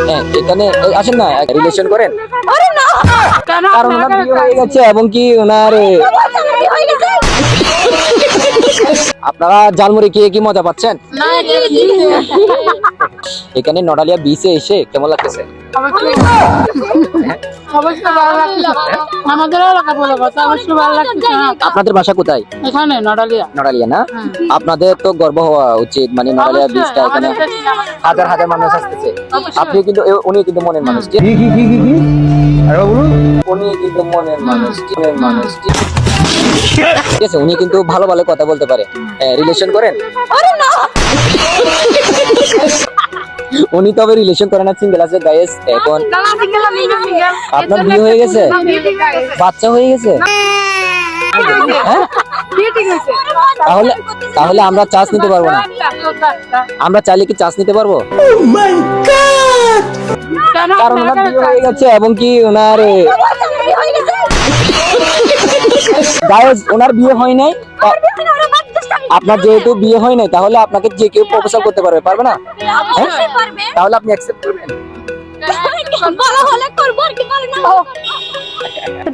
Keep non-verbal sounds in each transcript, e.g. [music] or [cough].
হ্যাঁ এখানে আসেন না রিলেশন করেন। আরে কারণ ওনার বিয়ে হয়ে গেছে এবং কি ওনার আপনারা জালমুড়ি খেয়ে কি মজা পাচ্ছেন? এখানে নডালিয়া বিচে এসে কেমন লাগতেছে? আপনাদের বাসা কোথায়? এখানে নডালিয়া নড়ালিয়া না? আপনাদের তো গর্ব হওয়া উচিত মানে নড়ালিয়া বিচটা এখানে হাজার হাজার মানুষ আসতেছে। আপনি কিন্তু উনি কিন্তু মনের মানুষ কি উনি কিন্তু মনের মানুষ মানুষ, ঠিক? আছে, উনি কিন্তু ভালো ভালো কথা বলতে পারে। রিলেশন করেন? উনি তবে রিলেশন করে না সিঙ্গেল আছে গাইস এখন আপনার বিয়ে হয়ে গেছে? বাচ্চা হয়ে গেছে? হ্যাঁ? তাহলে তাহলে আমরা চান্স নিতে পারব না। আমরা চাইলে কি চান্স নিতে পারব? কারণ ওনার বিয়ে হয়ে গেছে এবং কি ওনার হয়ে ওনার বিয়ে হয় নাই। আপনার যেহেতু বিয়ে হয় নাই তাহলে আপনাকে যে কেউ প্রপোজাল করতে পারবে পারবে না? অবশ্যই তাহলে আপনি অ্যাকসেপ্ট করবেন। ভালো হলে করব আর কি পারে না।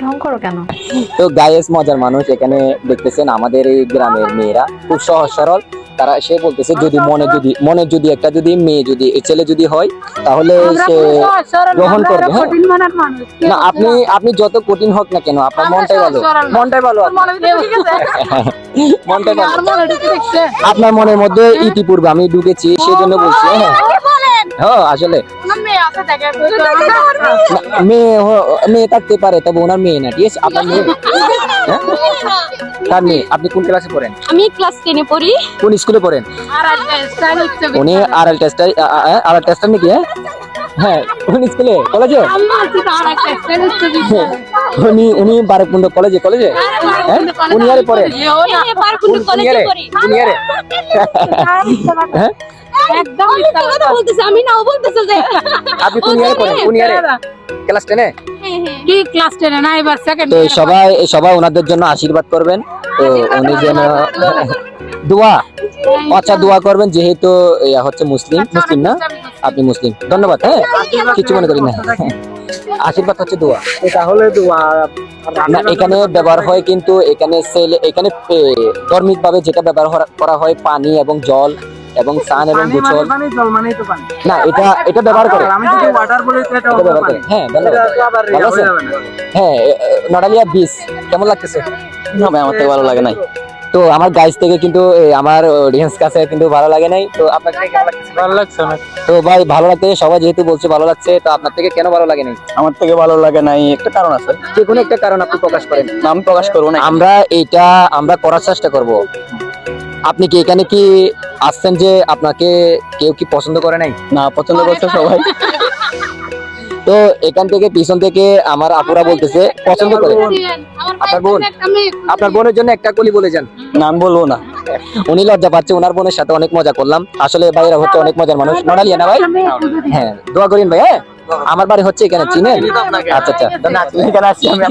ঢং করো কেন? তো গায়েস মজার মানুষ এখানে দেখতেছেন আমাদের এই গ্রামের মেয়েরা। খুব সহজ সরল তারা সে বলতেছে যদি মনে যদি মনে যদি একটা যদি মেয়ে যদি ছেলে যদি হয় তাহলে সে গ্রহণ করবে, হ্যাঁ। না আপনি আপনি যত কঠিন হোক না কেন আপনার মনটাই ভালো। [laughs] মনটাই ভালো মনটাই ভালো। আপনার মনের মধ্যে ইতিপূর্বে আমি ঢুকেছি সেজন্য বলছি হ্যাঁ? হ্যাঁ আসলে। না, মেয়ে মেয়ে থাকতে পারে তবে ওনার মেয়ে না ঠিক আছে? আপনার মেয়ে। হ্যাঁ [laughs] তার মেয়ে? আপনি কোন ক্লাসে পড়েন? আমি ক্লাস টেনে পড়ি। কোন স্কুলে পড়েন? উনি আর এল টেস্টার আর এল টেস্টার নাকি হ্যাঁ? হ্যাঁ কোন স্কুলে কলেজে উনি উনি বারকুণ্ড কলেজে কলেজে হ্যাঁ? কোন ইয়ারে পড়েন? কোন ইয়ারে কোন ইয়ারে হ্যাঁ? একদম বলতেছে আমি নাও বলতেছে যে আপনি কোন ইয়ারে পড়েন কোন ইয়ারে ক্লাস টেনে? কি ক্লাস টেনে? না এবার সেকেন্ড তো সবাই সবাই ওনাদের জন্য আশীর্বাদ করবেন। তো উনি যেন দোয়া আচ্ছা দোয়া করবেন যেহেতু ইয়া হচ্ছে মুসলিম মুসলিম না? আপনি মুসলিম। ধন্যবাদ হ্যাঁ? কিছু মনে করি না। আশীর্বাদ হচ্ছে দোয়া। তাহলে তো না এখানে ব্যবহার হয় কিন্তু এখানে সেল এখানে ধর্মিক ভাবে যেটা ব্যবহার করা হয় পানি এবং জল এবং সান এবং গোছল মানে তো না এটা এটা ব্যবহার করে। আমি যদি ওয়াটার বলি এটা এটা ব্যবহার করে। হ্যাঁ তো ভালো? হয়ে না। হ্যাঁ নড়ালিয়া বিচ কেমন লাগতেছে? আমার থেকে ভালো লাগে নাই। তো আমার গাইজ থেকে কিন্তু আমার অডিয়েন্স কাছে কিন্তু ভালো লাগে নাই। তো আপনার থেকে কেমন লাগতেছে? ভালো লাগছে না তো ভাই ভালো লাগতে সবাই যেহেতু বলছে ভালো লাগছে তো আপনার থেকে কেন ভালো লাগে নাই? আমার থেকে ভালো লাগে নাই একটা কারণ আছে। যে কোনো একটা কারণ আপনি প্রকাশ করেন। নাম প্রকাশ করব না আমরা এটা আমরা করার চেষ্টা করব। আপনি কি এখানে কি আসছেন যে আপনাকে কেউ কি পছন্দ করে নাই? না পছন্দ করছে সবাই। তো এখান থেকে পিছন থেকে আমার আপুরা বলতেছে পছন্দ করে। আপনার বোন? আপনার বোনের জন্য একটা কলি বলে যান। নাম বলব না। উনি লজ্জা পাচ্ছে ওনার বোনের সাথে অনেক মজা করলাম। আসলে ভাইরা হচ্ছে অনেক মজার মানুষ। নড়ালিয়া না ভাই? হ্যাঁ দোয়া করিন ভাই হ্যাঁ? আমার বাড়ি হচ্ছে এখানে চিনেন আচ্ছা আচ্ছা। এখানে আসছি আমি